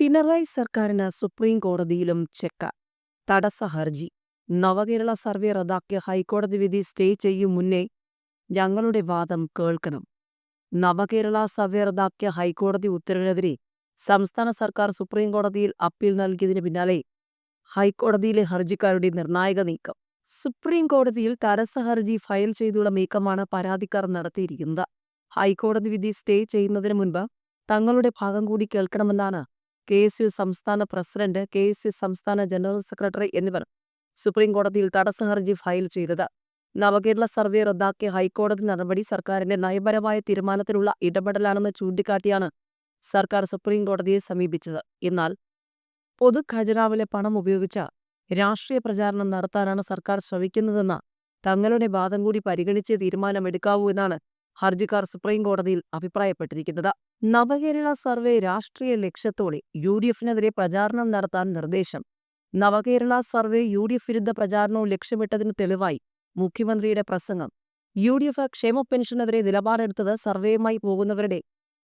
പിണറായി സർക്കാരിന് സുപ്രീം കോടതിയിലും ചെക്ക തടസ്സ ഹർജി. നവകേരള സർവേ റദ്ദാക്കിയ ഹൈക്കോടതി വിധി സ്റ്റേ ചെയ്യും മുന്നേ ഞങ്ങളുടെ വാദം കേൾക്കണം. നവകേരള സർവേ റദ്ദാക്കിയ ഹൈക്കോടതി ഉത്തരവിനെതിരെ സംസ്ഥാന സർക്കാർ സുപ്രീം കോടതിയിൽ അപ്പീൽ നൽകിയതിന് പിന്നാലെ ഹൈക്കോടതിയിലെ ഹർജിക്കാരുടെ നിർണായക നീക്കം. സുപ്രീം കോടതിയിൽ തടസ്സ ഹർജി ഫയൽ ചെയ്തുള്ള നീക്കമാണ് പരാതിക്കാർ നടത്തിയിരിക്കുന്നത്. ഹൈക്കോടതി വിധി സ്റ്റേ ചെയ്യുന്നതിന് മുൻപ് തങ്ങളുടെ ഭാഗം കൂടി കേൾക്കണമെന്നാണ് കെ. എസ്. യു. സംസ്ഥാന പ്രസിഡന്റ് കെ. എസ്. യു. സംസ്ഥാന ജനറൽ സെക്രട്ടറി എന്നിവർ സുപ്രീം കോടതിയിൽ ഹർജി ഫയൽ ചെയ്തത്. നവകേരള സർവേ റദ്ദാക്കിയ ഹൈക്കോടതി നടപടി സർക്കാരിന്റെ നയപരമായ തീരുമാനത്തിലുള്ള ഇടപെടലാണെന്ന് ചൂണ്ടിക്കാട്ടിയാണ് സർക്കാർ സുപ്രീം കോടതിയെ സമീപിച്ചത്. എന്നാൽ പൊതു ഖജനാവിലെ പണം ഉപയോഗിച്ച രാഷ്ട്രീയ പ്രചാരണം നടത്താനാണ് സർക്കാർ ശ്രമിക്കുന്നതെന്ന തങ്ങളുടെ വാദം കൂടി പരിഗണിച്ച് തീരുമാനമെടുക്കാവൂ എന്നാണ് ഹർജിക്കാർ സുപ്രീം കോടതിയിൽ അഭിപ്രായപ്പെട്ടിരിക്കുന്നത്. നവകേരള സർവേ രാഷ്ട്രീയ ലക്ഷ്യത്തോടെ യു ഡി എഫിനെതിരെ പ്രചാരണം നടത്താൻ നിർദ്ദേശം. Navakerala survey U D F വിരുദ്ധ പ്രചാരണവും ലക്ഷ്യമിട്ടതിന് തെളിവായി മുഖ്യമന്ത്രിയുടെ പ്രസംഗം. യു ഡി എഫ് ക്ഷേമ പെൻഷനെതിരെ നിലപാടെടുത്തത് സർവേയുമായി പോകുന്നവരുടെ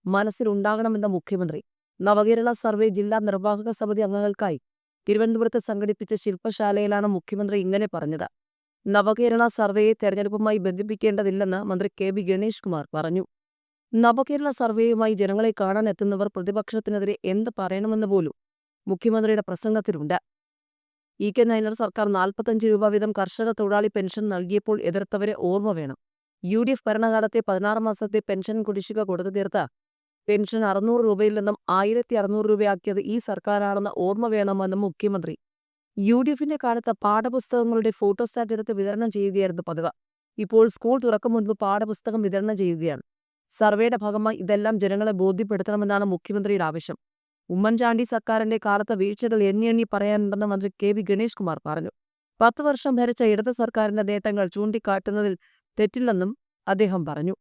മനസ്സിലുണ്ടാകണമെന്ന മുഖ്യമന്ത്രി. നവകേരള സർവേ ജില്ലാ നിർവാഹക സമിതി അംഗങ്ങൾക്കായി തിരുവനന്തപുരത്ത് സംഘടിപ്പിച്ച ശില്പശാലയിലാണ് മുഖ്യമന്ത്രി ഇങ്ങനെ പറഞ്ഞത്. നവകേരള സർവേയെ തെരഞ്ഞെടുപ്പുമായി ബന്ധിപ്പിക്കേണ്ടതില്ലെന്ന് മന്ത്രി കെ ബി ഗണേഷ് കുമാർ പറഞ്ഞു. നവകേരള സർവേയുമായി ജനങ്ങളെ കാണാൻ എത്തുന്നവർ പ്രതിപക്ഷത്തിനെതിരെ എന്ത് പറയണമെന്ന് പോലും മുഖ്യമന്ത്രിയുടെ പ്രസംഗത്തിലുണ്ട്. ഇ കെ നയനർ സർക്കാർ നാൽപ്പത്തഞ്ച് രൂപ വീതം കർഷക തൊഴിലാളി പെൻഷൻ നൽകിയപ്പോൾ എതിർത്തവരെ ഓർമ്മ വേണം. യു ഡി എഫ് ഭരണകാലത്തെ പതിനാറ് മാസത്തെ പെൻഷൻ കുടിശ്ശിക കൊടുത്തു തീർത്ത പെൻഷൻ അറുന്നൂറ് രൂപയിൽ നിന്നും ആയിരത്തി അറുന്നൂറ് രൂപയാക്കിയത് ഈ സർക്കാരാണെന്ന് ഓർമ്മ വേണമെന്ന് മുഖ്യമന്ത്രി യു ഡി എഫിന്റെ കാലത്ത് പാഠപുസ്തകങ്ങളുടെ ഫോട്ടോസ്റ്റാറ്റ് എടുത്ത് വിതരണം ചെയ്യുകയായിരുന്നു പതിവ്. ഇപ്പോൾ സ്കൂൾ തുറക്കും മുൻപ് പാഠപുസ്തകം വിതരണം ചെയ്യുകയാണ്. സർവേയുടെ ഭാഗമായി ഇതെല്ലാം ജനങ്ങളെ ബോധ്യപ്പെടുത്തണമെന്നാണ് മുഖ്യമന്ത്രിയുടെ ആവശ്യം. ഉമ്മൻചാണ്ടി സർക്കാരിന്റെ കാലത്ത് വീഴ്ചകൾ എണ്ണി എണ്ണി പറയാനുണ്ടെന്ന് മന്ത്രി കെ വി ഗണേഷ് കുമാർ പറഞ്ഞു. പത്ത് വർഷം ഭരിച്ച ഇടത് സർക്കാരിന്റെ നേട്ടങ്ങൾ ചൂണ്ടിക്കാട്ടുന്നതിൽ തെറ്റില്ലെന്നും അദ്ദേഹം പറഞ്ഞു.